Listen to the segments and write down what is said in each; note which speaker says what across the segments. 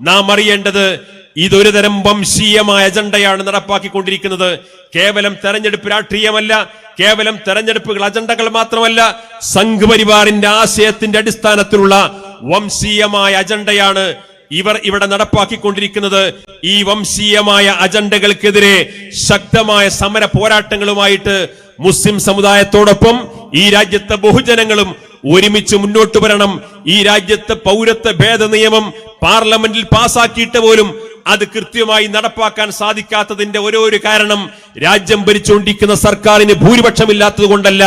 Speaker 1: നാം അറിയേണ്ടത് ഇതൊരു തരം വംശീയമായ അജണ്ടയാണ് നടപ്പാക്കിക്കൊണ്ടിരിക്കുന്നത്. കേവലം തെരഞ്ഞെടുപ്പ് രാഷ്ട്രീയമല്ല കേവലം തെരഞ്ഞെടുപ്പുകൾ അജണ്ടകൾ മാത്രമല്ല സംഘപരിവാറിന്റെ ആശയത്തിന്റെ അടിസ്ഥാനത്തിലുള്ള വംശീയമായ അജണ്ടയാണ് ഇവർ ഇവിടെ നടപ്പാക്കിക്കൊണ്ടിരിക്കുന്നത്. ഈ വംശീയമായ അജണ്ടകൾക്കെതിരെ ശക്തമായ സമര പോരാട്ടങ്ങളുമായിട്ട് മുസ്ലിം സമുദായത്തോടൊപ്പം ഈ രാജ്യത്തെ ബഹുജനങ്ങളും ഒരുമിച്ച് മുന്നോട്ട് വരണം. ഈ രാജ്യത്തെ പൗരത്വ ഭേദ നിയമം പാർലമെന്റിൽ പാസാക്കിയിട്ട് പോലും അത് കൃത്യമായി നടപ്പാക്കാൻ സാധിക്കാത്തതിന്റെ ഓരോ ഒരു കാരണം രാജ്യം ഭരിച്ചുകൊണ്ടിരിക്കുന്ന സർക്കാരിന് ഭൂരിപക്ഷമില്ലാത്തത് കൊണ്ടല്ല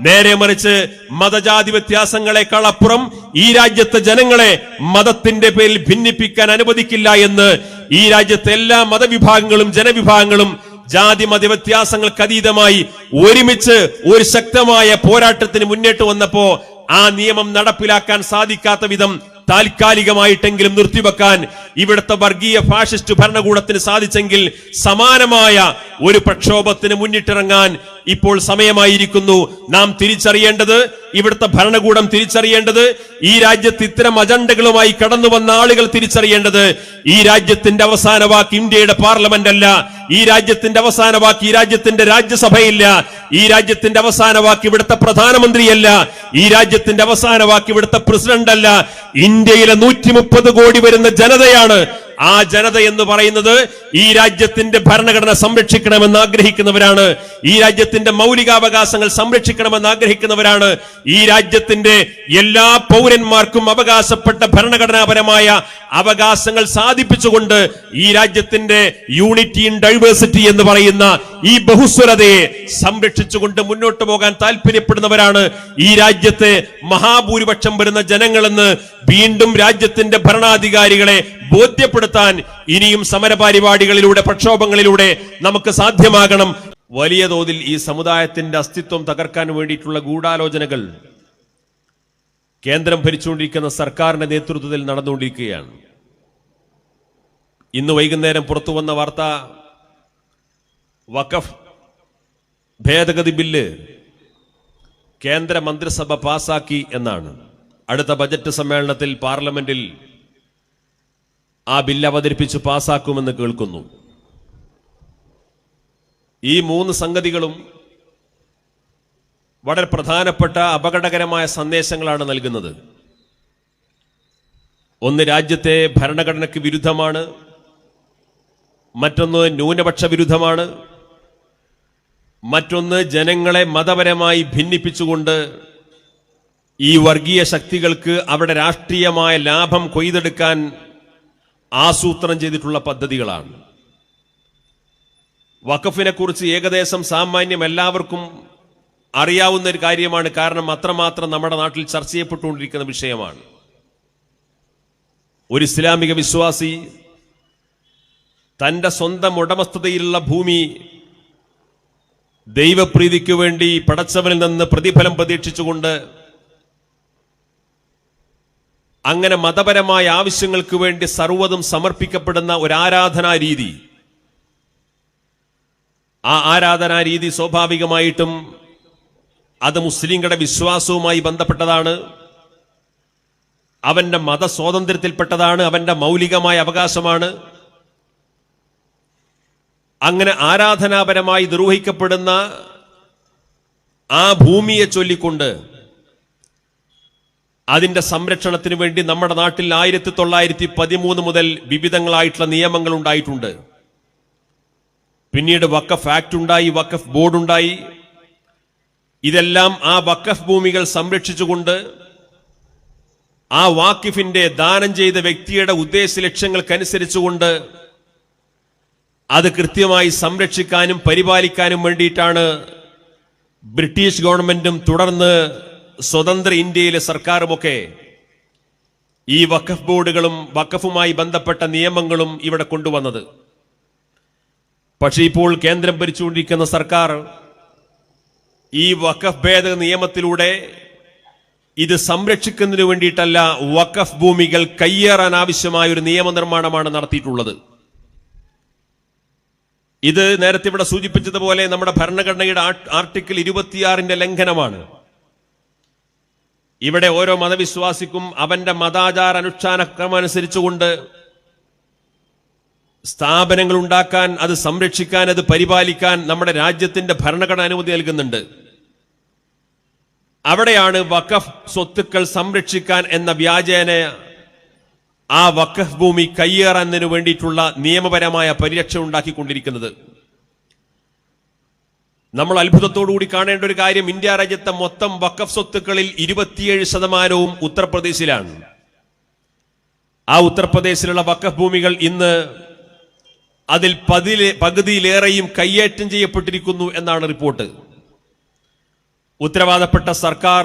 Speaker 1: നേരെ മറിച്ച് മതജാതി വ്യത്യാസങ്ങളെക്കാൾ അപ്പുറം ഈ രാജ്യത്തെ ജനങ്ങളെ മതത്തിന്റെ പേരിൽ ഭിന്നിപ്പിക്കാൻ അനുവദിക്കില്ല എന്ന് ഈ രാജ്യത്തെ എല്ലാ മതവിഭാഗങ്ങളും ജനവിഭാഗങ്ങളും ജാതി മത വ്യത്യാസങ്ങൾക്ക് അതീതമായി ഒരുമിച്ച് ഒരു ശക്തമായ പോരാട്ടത്തിന് മുന്നേറ്റ് വന്നപ്പോ ആ നിയമം നടപ്പിലാക്കാൻ സാധിക്കാത്ത വിധം താൽക്കാലികമായിട്ടെങ്കിലും നിർത്തിവെക്കാൻ ഇവിടുത്തെ വർഗീയ ഫാഷിസ്റ്റ് ഭരണകൂടത്തിന് സാധിച്ചെങ്കിൽ സമാനമായ ഒരു പ്രക്ഷോഭത്തിന് മുന്നിട്ടിറങ്ങാൻ ഇപ്പോൾ സമയമായിരിക്കുന്നു. നാം തിരിച്ചറിയേണ്ടത് ഇവിടുത്തെ ഭരണകൂടം തിരിച്ചറിയേണ്ടത് ഈ രാജ്യത്ത് ഇത്തരം അജണ്ടകളുമായി കടന്നു വന്ന ആളുകൾ തിരിച്ചറിയേണ്ടത്. ഈ രാജ്യത്തിന്റെ അവസാന വാക്ക് ഇന്ത്യയുടെ പാർലമെന്റ് അല്ല. ഈ രാജ്യത്തിന്റെ അവസാന വാക്ക് ഈ രാജ്യത്തിന്റെ രാജ്യസഭയില്ല. ഈ രാജ്യത്തിന്റെ അവസാന വാക്ക് ഇവിടുത്തെ പ്രധാനമന്ത്രിയല്ല. ഈ രാജ്യത്തിന്റെ അവസാന വാക്ക് ഇവിടുത്തെ പ്രസിഡന്റ് അല്ല ഇന്ത്യയിലെ നൂറ്റി കോടി വരുന്ന ജനതയാണ് ആ ജനത എന്ന് പറയുന്നത് ഈ രാജ്യത്തിന്റെ ഭരണഘടന സംരക്ഷിക്കണമെന്ന് ആഗ്രഹിക്കുന്നവരാണ്. ഈ രാജ്യത്തിന്റെ മൗലികാവകാശങ്ങൾ സംരക്ഷിക്കണമെന്ന് ആഗ്രഹിക്കുന്നവരാണ്. ഈ രാജ്യത്തിന്റെ എല്ലാ പൗരന്മാർക്കും അവകാശപ്പെട്ട ഭരണഘടനാപരമായ അവകാശങ്ങൾ സാധിപ്പിച്ചുകൊണ്ട് ഈ രാജ്യത്തിന്റെ യൂണിറ്റി ഇൻ ഡൈവേഴ്സിറ്റി എന്ന് പറയുന്ന ഈ ബഹുസ്വരതയെ സംരക്ഷിച്ചുകൊണ്ട് മുന്നോട്ട് പോകാൻ താല്പര്യപ്പെടുന്നവരാണ് ഈ രാജ്യത്തെ മഹാഭൂരിപക്ഷം വരുന്ന ജനങ്ങളെന്ന് വീണ്ടും രാജ്യത്തിന്റെ ഭരണാധികാരികളെ ബോധ്യപ്പെടുത്താൻ ഇനിയും സമരപരിപാടികളിലൂടെ പ്രക്ഷോഭങ്ങളിലൂടെ നമുക്ക് സാധ്യമാകണം. വലിയ തോതിൽ ഈ സമുദായത്തിന്റെ അസ്തിത്വം തകർക്കാൻ വേണ്ടിയിട്ടുള്ള ഗൂഢാലോചനകൾ കേന്ദ്രം ഭരിച്ചുകൊണ്ടിരിക്കുന്ന സർക്കാരിന്റെ നേതൃത്വത്തിൽ നടന്നുകൊണ്ടിരിക്കുകയാണ്. ഇന്ന് വൈകുന്നേരം പുറത്തു വന്ന വാർത്ത വഖഫ് ഭേദഗതി ബില്ല് കേന്ദ്ര മന്ത്രിസഭ പാസാക്കി എന്നാണ്. അടുത്ത ബജറ്റ് സമ്മേളനത്തിൽ പാർലമെന്റിൽ ആ ബില്ല് അവതരിപ്പിച്ച് പാസാക്കുമെന്ന് കേൾക്കുന്നു. ഈ മൂന്ന് സംഗതികളും വളരെ പ്രധാനപ്പെട്ട അപകടകരമായ സന്ദേശങ്ങളാണ് നൽകുന്നത്. ഒന്ന് രാജ്യത്തെ ഭരണഘടനയ്ക്ക് വിരുദ്ധമാണ്. മറ്റൊന്ന് ന്യൂനപക്ഷ വിരുദ്ധമാണ്. മറ്റൊന്ന് ജനങ്ങളെ മതപരമായി ഭിന്നിപ്പിച്ചുകൊണ്ട് ഈ വർഗീയ ശക്തികൾക്ക് അവരുടെ രാഷ്ട്രീയമായ ലാഭം കൊയ്തെടുക്കാൻ ആസൂത്രണം ചെയ്തിട്ടുള്ള പദ്ധതികളാണ്. വഖഫിനെ കുറിച്ച് ഏകദേശം സാമാന്യം എല്ലാവർക്കും അറിയാവുന്ന ഒരു കാര്യമാണ്. കാരണം അത്രമാത്രം നമ്മുടെ നാട്ടിൽ ചർച്ച ചെയ്യപ്പെട്ടുകൊണ്ടിരിക്കുന്ന വിഷയമാണ്. ഒരു ഇസ്ലാമിക വിശ്വാസി തന്റെ സ്വന്തം ഉടമസ്ഥതയിലുള്ള ഭൂമി ദൈവപ്രീതിക്കു വേണ്ടി പടച്ചവനിൽ നിന്ന് പ്രതിഫലം പ്രതീക്ഷിച്ചുകൊണ്ട് അങ്ങനെ മതപരമായ ആവശ്യങ്ങൾക്ക് വേണ്ടി സർവതും സമർപ്പിക്കപ്പെടുന്ന ഒരു ആരാധനാ രീതി. ആ ആരാധനാ രീതി സ്വാഭാവികമായിട്ടും അത് മുസ്ലിങ്ങളുടെ വിശ്വാസവുമായി ബന്ധപ്പെട്ടതാണ്. അവന്റെ മതസ്വാതന്ത്ര്യത്തിൽപ്പെട്ടതാണ് അവന്റെ മൗലികമായ അവകാശമാണ്. അങ്ങനെ ആരാധനാപരമായി നിർവഹിക്കപ്പെടുന്ന ആ ഭൂമിയെ ചൊല്ലിക്കൊണ്ട് അതിന്റെ സംരക്ഷണത്തിന് വേണ്ടി നമ്മുടെ നാട്ടിൽ ആയിരത്തി തൊള്ളായിരത്തി പതിമൂന്ന് മുതൽ വിവിധങ്ങളായിട്ടുള്ള നിയമങ്ങൾ ഉണ്ടായിട്ടുണ്ട്. പിന്നീട് വക്കഫ് ആക്ട് ഉണ്ടായി വക്കഫ് ബോർഡ് ഉണ്ടായി. ഇതെല്ലാം ആ വക്കഫ് ഭൂമികൾ സംരക്ഷിച്ചുകൊണ്ട് ആ വാക്കിഫിന്റെ ദാനം ചെയ്ത വ്യക്തിയുടെ ഉദ്ദേശ ലക്ഷ്യങ്ങൾക്കനുസരിച്ചുകൊണ്ട് അത് കൃത്യമായി സംരക്ഷിക്കാനും പരിപാലിക്കാനും വേണ്ടിയിട്ടാണ് ബ്രിട്ടീഷ് ഗവൺമെന്റും തുടർന്ന് സ്വതന്ത്ര ഇന്ത്യയിലെ സർക്കാരുമൊക്കെ ഈ വഖഫ് ബോർഡുകളും വഖഫുമായി ബന്ധപ്പെട്ട നിയമങ്ങളും ഇവിടെ കൊണ്ടുവന്നത്. പക്ഷേ ഇപ്പോൾ കേന്ദ്രം ഭരിച്ചുകൊണ്ടിരിക്കുന്ന സർക്കാർ ഈ വഖഫ് ഭേദ നിയമത്തിലൂടെ ഇത് സംരക്ഷിക്കുന്നതിന് വേണ്ടിയിട്ടല്ല വഖഫ് ഭൂമികൾ കയ്യേറാൻ ആവശ്യമായ ഒരു നിയമനിർമ്മാണമാണ് നടത്തിയിട്ടുള്ളത്. ഇത് നേരത്തെ ഇവിടെ സൂചിപ്പിച്ചതുപോലെ നമ്മുടെ ഭരണഘടനയുടെ ആർട്ടിക്കിൾ ഇരുപത്തിയാറിന്റെ ലംഘനമാണ്. ഇവിടെ ഓരോ മതവിശ്വാസിക്കും അവന്റെ മതാചാര അനുഷ്ഠാനക്രമം അനുസരിച്ചുകൊണ്ട് സ്ഥാപനങ്ങൾ ഉണ്ടാക്കാൻ അത് സംരക്ഷിക്കാൻ അത് പരിപാലിക്കാൻ നമ്മുടെ രാജ്യത്തിന്റെ ഭരണഘടന അനുമതി നൽകുന്നുണ്ട്. അവിടെയാണ് വഖഫ് സ്വത്തുക്കൾ സംരക്ഷിക്കാൻ എന്ന വ്യാജേന ആ വഖഫ് ഭൂമി കയ്യേറാന്നതിനു വേണ്ടിയിട്ടുള്ള നിയമപരമായ പരിരക്ഷ ഉണ്ടാക്കിക്കൊണ്ടിരിക്കുന്നത്. നമ്മൾ അത്ഭുതത്തോടുകൂടി കാണേണ്ട ഒരു കാര്യം ഇന്ത്യ രാജ്യത്തെ മൊത്തം വക്കഫ് സ്വത്തുക്കളിൽ ഇരുപത്തിയേഴ് ശതമാനവും ഉത്തർപ്രദേശിലാണ്. ആ ഉത്തർപ്രദേശിലുള്ള വക്കഫ് ഭൂമികൾ ഇന്ന് അതിൽ പതിലെ പകുതിയിലേറെയും കയ്യേറ്റം ചെയ്യപ്പെട്ടിരിക്കുന്നു എന്നാണ് റിപ്പോർട്ട്. ഉത്തരവാദപ്പെട്ട സർക്കാർ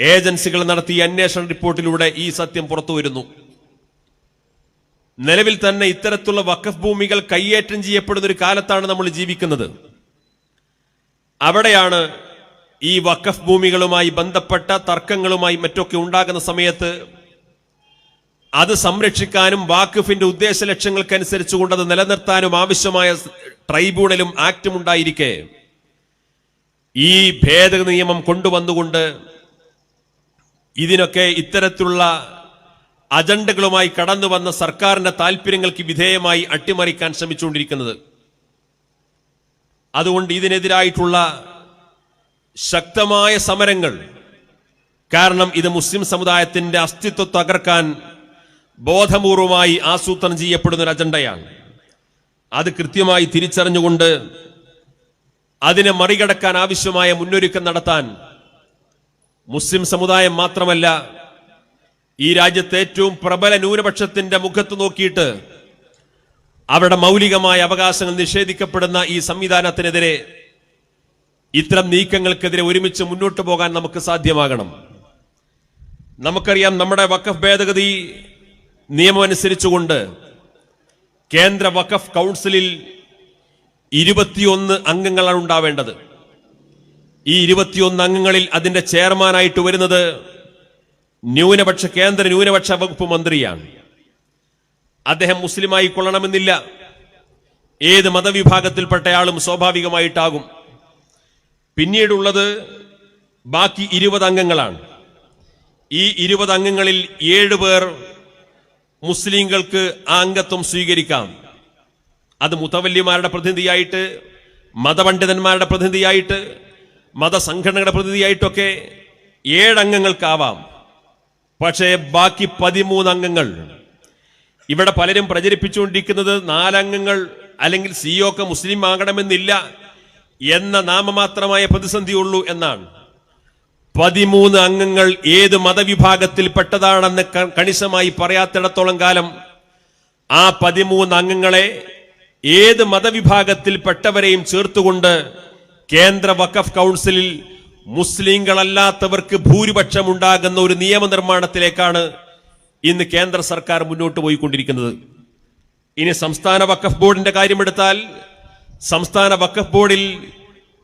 Speaker 1: ഏജൻസികൾ നടത്തിയ അന്വേഷണ റിപ്പോർട്ടിലൂടെ ഈ സത്യം പുറത്തു വരുന്നു നിലവിൽ തന്നെ ഇത്തരത്തിലുള്ള വക്കഫ് ഭൂമികൾ കയ്യേറ്റം ചെയ്യപ്പെടുന്ന ഒരു കാലത്താണ് നമ്മൾ ജീവിക്കുന്നത്. അവിടെയാണ് ഈ വഖഫ് ഭൂമികളുമായി ബന്ധപ്പെട്ട തർക്കങ്ങളുമായി മറ്റൊക്കെ ഉണ്ടാകുന്ന സമയത്ത് അത് സംരക്ഷിക്കാനും വാക്കിഫിന്റെ ഉദ്ദേശ ലക്ഷ്യങ്ങൾക്കനുസരിച്ചുകൊണ്ട് അത് നിലനിർത്താനും ആവശ്യമായ ട്രൈബ്യൂണലും ആക്റ്റും ഉണ്ടായിരിക്കെ. ഈ ഭേദഗതി നിയമം കൊണ്ടുവന്നുകൊണ്ട് ഇതിനൊക്കെ ഇത്തരത്തിലുള്ള അജണ്ടകളുമായി കടന്നു വന്ന സർക്കാരിന്റെ താല്പര്യങ്ങൾക്ക് വിധേയമായി അട്ടിമറിക്കാൻ ശ്രമിച്ചുകൊണ്ടിരിക്കുന്നത്. അതുകൊണ്ട് ഇതിനെതിരായിട്ടുള്ള ശക്തമായ സമരങ്ങൾ കാരണം ഇത് മുസ്ലിം സമുദായത്തിന്റെ അസ്തിത്വം തകർക്കാൻ ബോധപൂർവമായി ആസൂത്രണം ചെയ്യപ്പെടുന്ന ഒരു അജണ്ടയാണ്. അത് കൃത്യമായി തിരിച്ചറിഞ്ഞുകൊണ്ട് അതിനെ മറികടക്കാൻ ആവശ്യമായ മുന്നൊരുക്കം നടത്താൻ മുസ്ലിം സമുദായം മാത്രമല്ല ഈ രാജ്യത്തെ ഏറ്റവും പ്രബല ന്യൂനപക്ഷത്തിന്റെ മുഖത്ത് നോക്കിയിട്ട് അവരുടെ മൗലികമായ അവകാശങ്ങൾ നിഷേധിക്കപ്പെടുന്ന ഈ സംവിധാനത്തിനെതിരെ ഇത്തരം നീക്കങ്ങൾക്കെതിരെ ഒരുമിച്ച് മുന്നോട്ട് പോകാൻ നമുക്ക് സാധ്യമാകണം. നമുക്കറിയാം നമ്മുടെ വഖഫ് ഭേദഗതി നിയമം അനുസരിച്ചുകൊണ്ട് കേന്ദ്ര വഖഫ് കൗൺസിലിൽ ഇരുപത്തിയൊന്ന് അംഗങ്ങളാണ് ഉണ്ടാവേണ്ടത്. ഈ ഇരുപത്തിയൊന്ന് അംഗങ്ങളിൽ അതിന്റെ ചെയർമാനായിട്ട് വരുന്നത് ന്യൂനപക്ഷ കേന്ദ്ര ന്യൂനപക്ഷ വകുപ്പ് മന്ത്രിയാണ്. അദ്ദേഹം മുസ്ലിമായി കൊള്ളണമെന്നില്ല. ഏത് മതവിഭാഗത്തിൽപ്പെട്ടയാളും സ്വാഭാവികമായിട്ടാകും. പിന്നീടുള്ളത് ബാക്കി ഇരുപത് അംഗങ്ങളാണ്. ഈ ഇരുപത് അംഗങ്ങളിൽ ഏഴ് പേർ മുസ്ലിങ്ങൾക്ക് ആ അംഗത്വം സ്വീകരിക്കാം. അത് മുത്തവല്യമാരുടെ പ്രതിനിധിയായിട്ട് മതപണ്ഡിതന്മാരുടെ പ്രതിനിധിയായിട്ട് മതസംഘടനകളുടെ പ്രതിനിധിയായിട്ടൊക്കെ ഏഴംഗങ്ങൾക്കാവാം പക്ഷേ ബാക്കി പതിമൂന്ന് അംഗങ്ങൾ ഇവിടെ പലരും പ്രചരിപ്പിച്ചുകൊണ്ടിരിക്കുന്നത് നാലംഗങ്ങൾ അല്ലെങ്കിൽ സിഒക്കെ മുസ്ലിം ആകണമെന്നില്ല എന്ന നാമമാത്രമായ പ്രതിസന്ധിയുള്ളൂ എന്നാണ്. പതിമൂന്ന് അംഗങ്ങൾ ഏത് മതവിഭാഗത്തിൽ പെട്ടതാണെന്ന് കണിശമായി പറയാത്തിടത്തോളം കാലം ആ പതിമൂന്ന് അംഗങ്ങളെ ഏത് മതവിഭാഗത്തിൽ പെട്ടവരെയും ചേർത്തുകൊണ്ട് കേന്ദ്ര വഖഫ് കൗൺസിലിൽ മുസ്ലിങ്ങളല്ലാത്തവർക്ക് ഭൂരിപക്ഷം ഉണ്ടാകുന്ന ഒരു നിയമനിർമ്മാണത്തിലേക്കാണ് ഇന്ന് കേന്ദ്ര സർക്കാർ മുന്നോട്ട് പോയിക്കൊണ്ടിരിക്കുന്നത്. ഇനി സംസ്ഥാന വഖഫ് ബോർഡിന്റെ കാര്യമെടുത്താൽ സംസ്ഥാന വഖഫ് ബോർഡിൽ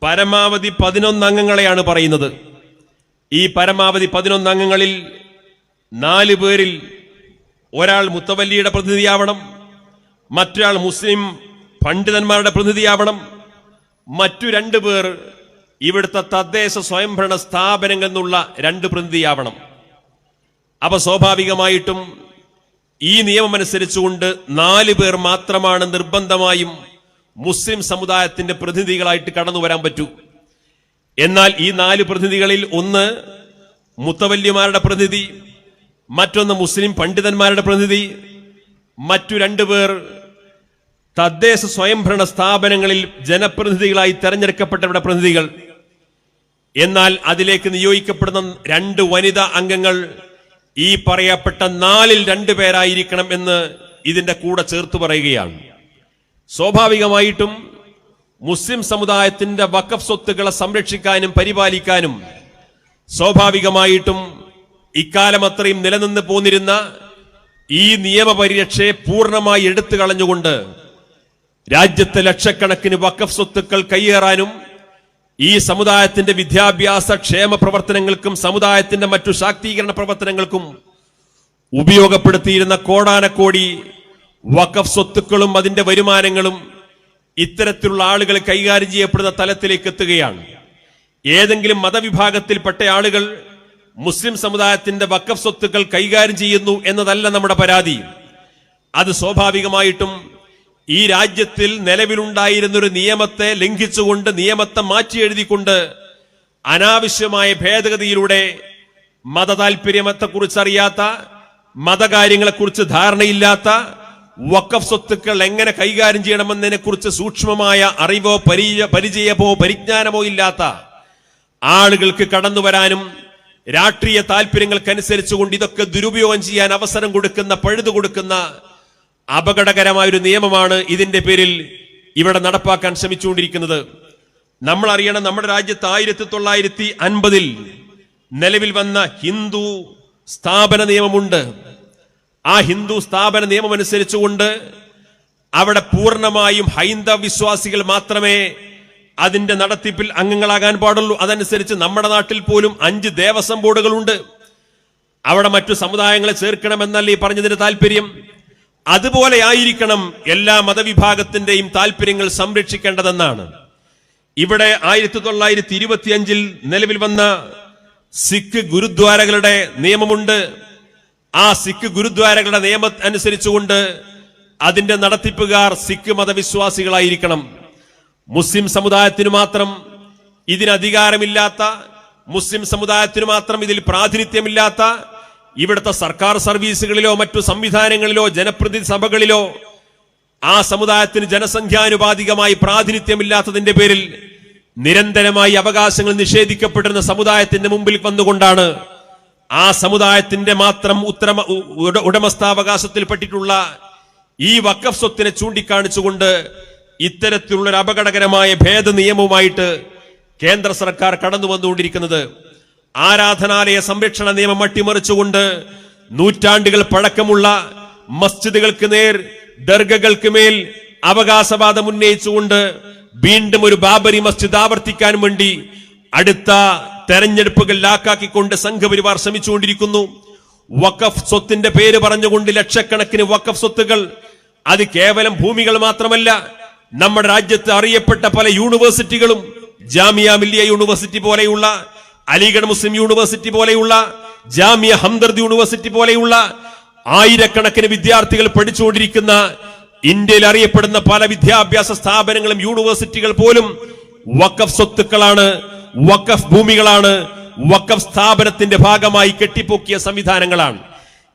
Speaker 1: പരമാവധി പതിനൊന്ന് അംഗങ്ങളെയാണ് പറയുന്നത്. ഈ പരമാവധി പതിനൊന്ന് അംഗങ്ങളിൽ നാല് പേരിൽ ഒരാൾ മുത്തവല്ലിയുടെ പ്രതിനിധിയാവണം മറ്റൊരാൾ മുസ്ലിം പണ്ഡിതന്മാരുടെ പ്രതിനിധിയാവണം മറ്റു രണ്ടു പേർ ഇവിടുത്തെ തദ്ദേശ സ്വയംഭരണ സ്ഥാപനങ്ങളിൽ നിന്നുള്ള രണ്ട് പ്രതിനിധിയാവണം. അപ്പൊ സ്വാഭാവികമായിട്ടും ഈ നിയമം അനുസരിച്ചുകൊണ്ട് നാല് പേർ മാത്രമാണ് നിർബന്ധമായും മുസ്ലിം സമുദായത്തിന്റെ പ്രതിനിധികളായിട്ട് കടന്നു വരാൻ പറ്റൂ. എന്നാൽ ഈ നാല് പ്രതിനിധികളിൽ ഒന്ന് മുത്തവല്യമാരുടെ പ്രതിനിധി മറ്റൊന്ന് മുസ്ലിം പണ്ഡിതന്മാരുടെ പ്രതിനിധി മറ്റു രണ്ടുപേർ തദ്ദേശ സ്വയംഭരണ സ്ഥാപനങ്ങളിൽ ജനപ്രതിനിധികളായി തെരഞ്ഞെടുക്കപ്പെട്ടവരുടെ പ്രതിനിധികൾ. എന്നാൽ അതിലേക്ക് നിയോഗിക്കപ്പെടുന്ന രണ്ട് വനിതാ അംഗങ്ങൾ ഈ പറയപ്പെട്ട നാലിൽ രണ്ടു പേരായിരിക്കണം എന്ന് ഇതിന്റെ കൂടെ ചേർത്ത് പറയുകയാണ്. സ്വാഭാവികമായിട്ടും മുസ്ലിം സമുദായത്തിന്റെ വഖഫ് സ്വത്തുക്കളെ സംരക്ഷിക്കാനും പരിപാലിക്കാനും സ്വാഭാവികമായിട്ടും ഇക്കാലം അത്രയും നിലനിന്ന് പോന്നിരുന്ന ഈ നിയമപരിരക്ഷയെ പൂർണമായി എടുത്തു കളഞ്ഞുകൊണ്ട് രാജ്യത്തെ ലക്ഷക്കണക്കിന് വഖഫ് സ്വത്തുക്കൾ കയ്യേറാനും ഈ സമുദായത്തിന്റെ വിദ്യാഭ്യാസ ക്ഷേമ പ്രവർത്തനങ്ങൾക്കും സമുദായത്തിന്റെ മറ്റു ശാക്തീകരണ പ്രവർത്തനങ്ങൾക്കും ഉപയോഗപ്പെടുത്തിയിരുന്ന കോടാനക്കോടി വഖഫ് സ്വത്തുക്കളും അതിന്റെ വരുമാനങ്ങളും ഇത്തരത്തിലുള്ള ആളുകൾ കൈകാര്യം ചെയ്യപ്പെടുന്ന തലത്തിലേക്ക് എത്തുകയാണ്. ഏതെങ്കിലും മതവിഭാഗത്തിൽപ്പെട്ട ആളുകൾ മുസ്ലിം സമുദായത്തിന്റെ വഖഫ് സ്വത്തുക്കൾ കൈകാര്യം ചെയ്യുന്നു എന്നതല്ല നമ്മുടെ പരാതി. അത് സ്വാഭാവികമായിട്ടും ഈ രാജ്യത്തിൽ നിലവിലുണ്ടായിരുന്ന ഒരു നിയമത്തെ ലംഘിച്ചുകൊണ്ട് നിയമത്തെ മാറ്റി എഴുതിക്കൊണ്ട് അനാവശ്യമായ ഭേദഗതിയിലൂടെ മത താല്പര്യത്തെക്കുറിച്ച് അറിയാത്ത മതകാര്യങ്ങളെക്കുറിച്ച് ധാരണയില്ലാത്ത വക്കഫ് സ്വത്തുക്കൾ എങ്ങനെ കൈകാര്യം ചെയ്യണമെന്നതിനെ കുറിച്ച് സൂക്ഷ്മമായ അറിവോ പരിചയ പരിചയമോ പരിജ്ഞാനമോ ഇല്ലാത്ത ആളുകൾക്ക് കടന്നു വരാനും രാഷ്ട്രീയ താല്പര്യങ്ങൾക്കനുസരിച്ചുകൊണ്ട് ഇതൊക്കെ ദുരുപയോഗം ചെയ്യാൻ അവസരം കൊടുക്കുന്ന പഴുതു കൊടുക്കുന്ന അപകടകരമായ ഒരു നിയമമാണ് ഇതിന്റെ പേരിൽ ഇവിടെ നടപ്പാക്കാൻ ശ്രമിച്ചുകൊണ്ടിരിക്കുന്നത്. നമ്മൾ അറിയണം നമ്മുടെ രാജ്യത്ത് ആയിരത്തി തൊള്ളായിരത്തി അൻപതിൽ നിലവിൽ വന്ന ഹിന്ദു സ്ഥാപന നിയമമുണ്ട്. ആ ഹിന്ദു സ്ഥാപന നിയമം അനുസരിച്ചുകൊണ്ട് അവിടെ പൂർണമായും ഹൈന്ദവ വിശ്വാസികൾ മാത്രമേ അതിന്റെ നടത്തിപ്പിൽ അംഗങ്ങളാകാൻ പാടുള്ളൂ. അതനുസരിച്ച് നമ്മുടെ നാട്ടിൽ പോലും അഞ്ച് ദേവസ്വം ബോർഡുകളുണ്ട്. അവിടെ മറ്റു സമുദായങ്ങളെ ചേർക്കണമെന്നല്ല ഈ പറഞ്ഞതിന് താല്പര്യം അതുപോലെ ആയിരിക്കണം എല്ലാ മതവിഭാഗത്തിന്റെയും താല്പര്യങ്ങൾ സംരക്ഷിക്കേണ്ടതെന്നാണ്. ഇവിടെ ആയിരത്തി തൊള്ളായിരത്തി ഇരുപത്തിയഞ്ചിൽ നിലവിൽ വന്ന സിഖ് ഗുരുദ്വാരകളുടെ നിയമമുണ്ട്. ആ സിഖ് ഗുരുദ്വാരകളുടെ നിയമ അനുസരിച്ചുകൊണ്ട് അതിന്റെ നടത്തിപ്പുകാർ സിഖ് മതവിശ്വാസികളായിരിക്കണം. മുസ്ലിം സമുദായത്തിനു മാത്രം ഇതിന് അധികാരമില്ലാത്ത മുസ്ലിം സമുദായത്തിനു മാത്രം ഇതിൽ പ്രാതിനിധ്യമില്ലാത്ത ഇവിടുത്തെ സർക്കാർ സർവീസുകളിലോ മറ്റു സംവിധാനങ്ങളിലോ ജനപ്രതിനിധി സഭകളിലോ ആ സമുദായത്തിന് ജനസംഖ്യാനുപാതികമായി പ്രാതിനിധ്യമില്ലാത്തതിന്റെ പേരിൽ നിരന്തരമായി അവകാശങ്ങൾ നിഷേധിക്കപ്പെടുന്ന സമുദായത്തിന്റെ മുമ്പിൽ വന്നുകൊണ്ടാണ് ആ സമുദായത്തിന്റെ മാത്രം ഉത്തരമ ഉടമസ്ഥാവകാശത്തിൽപ്പെട്ടിട്ടുള്ള ഈ വക്കഫ് സ്വത്തിനെ ചൂണ്ടിക്കാണിച്ചുകൊണ്ട് ഇത്തരത്തിലുള്ള ഒരു അപകടകരമായ ഭേദ നിയമവുമായിട്ട് കേന്ദ്ര സർക്കാർ കടന്നു വന്നുകൊണ്ടിരിക്കുന്നത് ആരാധനാലയ സംരക്ഷണ നിയമം അട്ടിമറിച്ചുകൊണ്ട് നൂറ്റാണ്ടുകൾ പഴക്കമുള്ള മസ്ജിദുകൾക്ക് നേർ ദർഗകൾക്ക് മേൽ അവകാശവാദം ഉന്നയിച്ചുകൊണ്ട് വീണ്ടും ഒരു ബാബരി മസ്ജിദ് ആവർത്തിക്കാൻ വേണ്ടി അടുത്ത തെരഞ്ഞെടുപ്പുകൾ ലാക്കാക്കിക്കൊണ്ട് സംഘപരിവാർ ശ്രമിച്ചുകൊണ്ടിരിക്കുന്നു. വഖഫ് സ്വത്തിന്റെ പേര് പറഞ്ഞുകൊണ്ട് ലക്ഷക്കണക്കിന് വഖഫ് സ്വത്തുകൾ അത് കേവലം ഭൂമികൾ മാത്രമല്ല നമ്മുടെ രാജ്യത്ത് അറിയപ്പെട്ട പല യൂണിവേഴ്സിറ്റികളും ജാമിയ മില്ലിയ യൂണിവേഴ്സിറ്റി പോലെയുള്ള അലിഗഡ് മുസ്ലിം യൂണിവേഴ്സിറ്റി പോലെയുള്ള ജാമിയ ഹംദർദ് യൂണിവേഴ്സിറ്റി പോലെയുള്ള ആയിരക്കണക്കിന് വിദ്യാർത്ഥികൾ പഠിച്ചുകൊണ്ടിരിക്കുന്ന ഇന്ത്യയിൽ അറിയപ്പെടുന്ന പല വിദ്യാഭ്യാസ സ്ഥാപനങ്ങളും യൂണിവേഴ്സിറ്റികൾ പോലും വക്കഫ് സ്വത്തുക്കളാണ് വക്കഫ് ഭൂമികളാണ് വക്കഫ് സ്ഥാപനത്തിന്റെ ഭാഗമായി കെട്ടിപ്പൊക്കിയ സംവിധാനങ്ങളാണ്.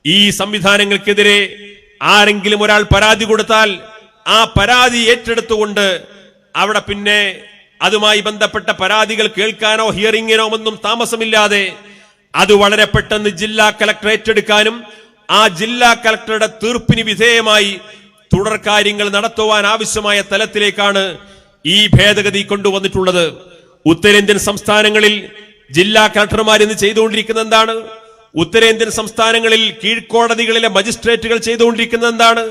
Speaker 1: ഈ സംവിധാനങ്ങൾക്കെതിരെ ആരെങ്കിലും ഒരാൾ പരാതി കൊടുത്താൽ ആ പരാതി ഏറ്റെടുത്തുകൊണ്ട് അവിടെ പിന്നെ അതുമായി ബന്ധപ്പെട്ട പരാതികൾ കേൾക്കാനോ ഹിയറിങ്ങിനോ ഒന്നും താമസമില്ലാതെ അത് വളരെ പെട്ടെന്ന് ജില്ലാ കലക്ടർ ഏറ്റെടുക്കാനും ആ ജില്ലാ കലക്ടറുടെ തീർപ്പിന് വിധേയമായി തുടർ കാര്യങ്ങൾ നടത്തുവാൻ ആവശ്യമായ തലത്തിലേക്കാണ് ഈ ഭേദഗതി കൊണ്ടുവന്നിട്ടുള്ളത്. ഉത്തരേന്ത്യൻ സംസ്ഥാനങ്ങളിൽ ജില്ലാ കളക്ടർമാർ ഇന്ന് ചെയ്തുകൊണ്ടിരിക്കുന്ന എന്താണ്? ഉത്തരേന്ത്യൻ സംസ്ഥാനങ്ങളിൽ കീഴ്ക്കോടതികളിലെ മജിസ്ട്രേറ്റുകൾ ചെയ്തുകൊണ്ടിരിക്കുന്നത് എന്താണ്?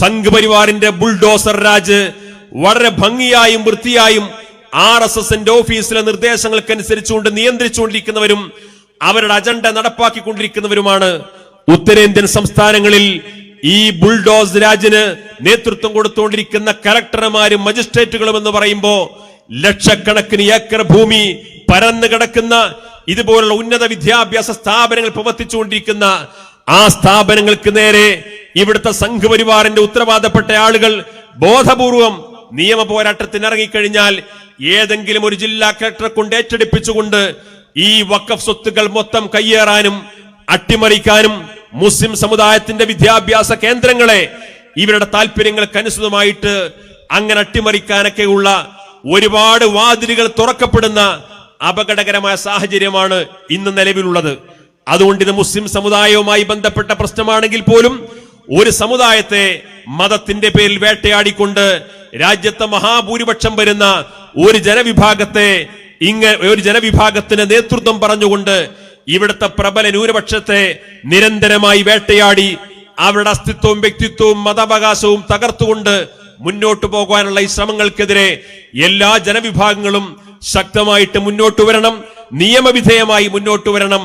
Speaker 1: സംഘ് പരിവാറിന്റെ ബുൾഡോസർ രാജ് വളരെ ഭംഗിയായും വൃത്തിയായും ആർ എസ് എസിന്റെ ഓഫീസിലെ നിർദ്ദേശങ്ങൾക്കനുസരിച്ചുകൊണ്ട് നിയന്ത്രിച്ചുകൊണ്ടിരിക്കുന്നവരും അവരുടെ അജണ്ട നടപ്പാക്കിക്കൊണ്ടിരിക്കുന്നവരുമാണ് ഉത്തരേന്ത്യൻ സംസ്ഥാനങ്ങളിൽ ഈ ബുൾഡോസ് രാജിന് നേതൃത്വം കൊടുത്തുകൊണ്ടിരിക്കുന്ന കലക്ടർമാരും മജിസ്ട്രേറ്റുകളും എന്ന് പറയുമ്പോ ലക്ഷക്കണക്കിന് ഏക്കർ ഭൂമി പരന്നു കിടക്കുന്ന ഇതുപോലുള്ള ഉന്നത വിദ്യാഭ്യാസ സ്ഥാപനങ്ങൾ പ്രവർത്തിച്ചുകൊണ്ടിരിക്കുന്ന ആ സ്ഥാപനങ്ങൾക്ക് നേരെ ഇവിടുത്തെ സംഘപരിവാറിന്റെ ഉത്തരവാദപ്പെട്ട ആളുകൾ ബോധപൂർവം നിയമ പോരാട്ടത്തിന് ഇറങ്ങിക്കഴിഞ്ഞാൽ ഏതെങ്കിലും ഒരു ജില്ലാ കളക്ടറെ കൊണ്ട് ഏറ്റെടുപ്പിച്ചുകൊണ്ട് ഈ വക്കഫ് സ്വത്തുക്കൾ മൊത്തം കയ്യേറാനും അട്ടിമറിക്കാനും മുസ്ലിം സമുദായത്തിന്റെ വിദ്യാഭ്യാസ കേന്ദ്രങ്ങളെ ഇവരുടെ താല്പര്യങ്ങൾക്കനുസൃതമായിട്ട് അങ്ങനെ അട്ടിമറിക്കാനൊക്കെയുള്ള ഒരുപാട് വാതിലുകൾ തുറക്കപ്പെടുന്ന അപകടകരമായ സാഹചര്യമാണ് ഇന്ന് നിലവിലുള്ളത്. അതുകൊണ്ട് ഇത് മുസ്ലിം സമുദായവുമായി ബന്ധപ്പെട്ട പ്രശ്നമാണെങ്കിൽ പോലും ഒരു സമുദായത്തെ മതത്തിന്റെ പേരിൽ വേട്ടയാടിക്കൊണ്ട് രാജ്യത്തെ മഹാഭൂരിപക്ഷം വരുന്ന ഒരു ജനവിഭാഗത്തെ ഇങ്ങനെ ഒരു ജനവിഭാഗത്തിന് നേതൃത്വം പറഞ്ഞുകൊണ്ട് ഇവിടുത്തെ പ്രബല ന്യൂനപക്ഷത്തെ നിരന്തരമായി വേട്ടയാടി അവരുടെ അസ്തിത്വവും വ്യക്തിത്വവും മതാവകാശവും തകർത്തുകൊണ്ട് മുന്നോട്ടു പോകാനുള്ള ഈ ശ്രമങ്ങൾക്കെതിരെ എല്ലാ ജനവിഭാഗങ്ങളും ശക്തമായിട്ട് മുന്നോട്ട് വരണം നിയമവിധേയമായി മുന്നോട്ട് വരണം.